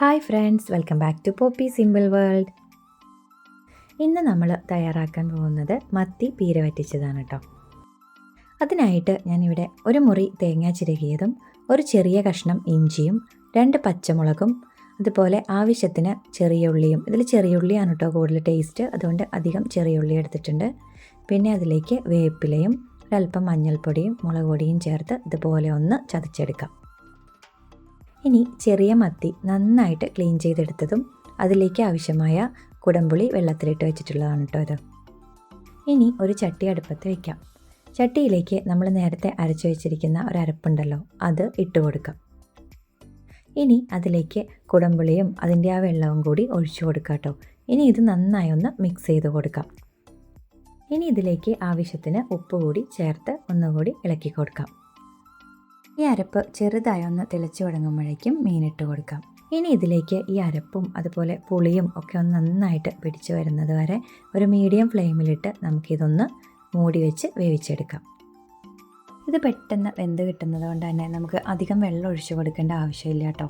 Hi friends welcome back to Poppy Simple World. ഇന്ന് നമ്മൾ തയ്യാറാക്കാൻ പോകുന്നത് മത്തി പീര വറ്റിച്ചതാണ് കേട്ടോ അതിനായിട്ട് ഞാനിവിടെ ഒരു മുറി തേങ്ങ ചിരകിയതും ഒരു ചെറിയ കഷ്ണം ഇഞ്ചിയും രണ്ട് പച്ചമുളകും അതുപോലെ ആവശ്യത്തിന് ചെറിയ ഉള്ളിയും ഇതിൽ ചെറിയ ഉള്ളിയാണ് കേട്ടോ കൂടുതൽ ടേസ്റ്റ് അതുകൊണ്ട് അധികം ചെറിയ ഉള്ളി എടുത്തിട്ടുണ്ട്. പിന്നെ അതിലേക്ക് വേപ്പിലയും ഒരല്പം മഞ്ഞൾപ്പൊടിയും മുളക് പൊടിയും ചേർത്ത് ഇതുപോലെ ഒന്ന് ചതച്ചെടുക്കാം. ഇനി ചെറിയ മത്തി നന്നായിട്ട് ക്ലീൻ ചെയ്തെടുത്തതും അതിലേക്ക് ആവശ്യമായ കുടംപുളി വെള്ളത്തിലിട്ട് വെച്ചിട്ടുള്ളതാണ് കേട്ടോ ഇത്. ഇനി ഒരു ചട്ടി അടുപ്പത്ത് വയ്ക്കാം ചട്ടിയിലേക്ക് നമ്മൾ നേരത്തെ അരച്ചു വെച്ചിരിക്കുന്ന ഒരു അരപ്പുണ്ടല്ലോ അത് ഇട്ട് കൊടുക്കാം. ഇനി അതിലേക്ക് കുടംപുളിയും അതിന്റെ ആ വെള്ളവും കൂടി ഒഴിച്ചു കൊടുക്കാം കേട്ടോ ഇനി ഇത് നന്നായി ഒന്ന് മിക്സ് ചെയ്ത് കൊടുക്കാം. ഇനി ഇതിലേക്ക് ആവശ്യത്തിന് ഉപ്പ് കൂടി ചേർത്ത് ഒന്നുകൂടി ഇളക്കി കൊടുക്കാം. ഈ അരപ്പ് ചെറുതായി ഒന്ന് തിളച്ചു തുടങ്ങുമ്പോഴേക്കും മീനിട്ട് കൊടുക്കാം. ഇനി ഇതിലേക്ക് ഈ അരപ്പും അതുപോലെ പുളിയും ഒക്കെ ഒന്ന് നന്നായിട്ട് പിടിച്ചു വരുന്നത് വരെ ഒരു മീഡിയം ഫ്ലെയിമിലിട്ട് നമുക്കിതൊന്ന് മൂടി വെച്ച് വേവിച്ചെടുക്കാം. ഇത് പെട്ടെന്ന് വെന്ത് കിട്ടുന്നത് കൊണ്ട് തന്നെ നമുക്ക് അധികം വെള്ളം ഒഴിച്ചു കൊടുക്കേണ്ട ആവശ്യമില്ല കേട്ടോ.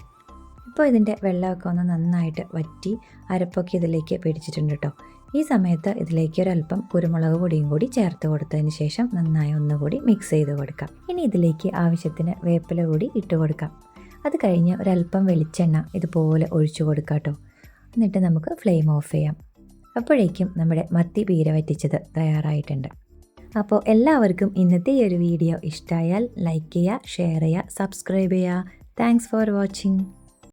ഇപ്പോൾ ഇതിന്റെ വെള്ളമൊക്കെ ഒന്ന് നന്നായിട്ട് വറ്റി അരപ്പൊക്കെ ഇതിലേക്ക് പിടിച്ചിട്ടുണ്ട് കേട്ടോ. ഈ സമയത്ത് ഇതിലേക്ക് ഒരല്പം കുരുമുളക് പൊടിയും കൂടി ചേർത്ത് കൊടുത്തതിന് ശേഷം നന്നായി ഒന്നുകൂടി മിക്സ് ചെയ്ത് കൊടുക്കാം. ഇനി ഇതിലേക്ക് ആവശ്യത്തിന് വേപ്പില കൂടി ഇട്ട് കൊടുക്കാം. അത് കഴിഞ്ഞ് ഒരല്പം വെളിച്ചെണ്ണ ഇതുപോലെ ഒഴിച്ചു കൊടുക്കാം കേട്ടോ. എന്നിട്ട് നമുക്ക് ഫ്ലെയിം ഓഫ് ചെയ്യാം. അപ്പോഴേക്കും നമ്മുടെ മത്തി പീര വറ്റിച്ചത് തയ്യാറായിട്ടുണ്ട്. അപ്പോൾ എല്ലാവർക്കും ഇന്നത്തെ ഈ ഒരു വീഡിയോ ഇഷ്ടമായാൽ ലൈക്ക് ചെയ്യുക ഷെയർ ചെയ്യുക സബ്സ്ക്രൈബ് ചെയ്യുക. Thanks for watching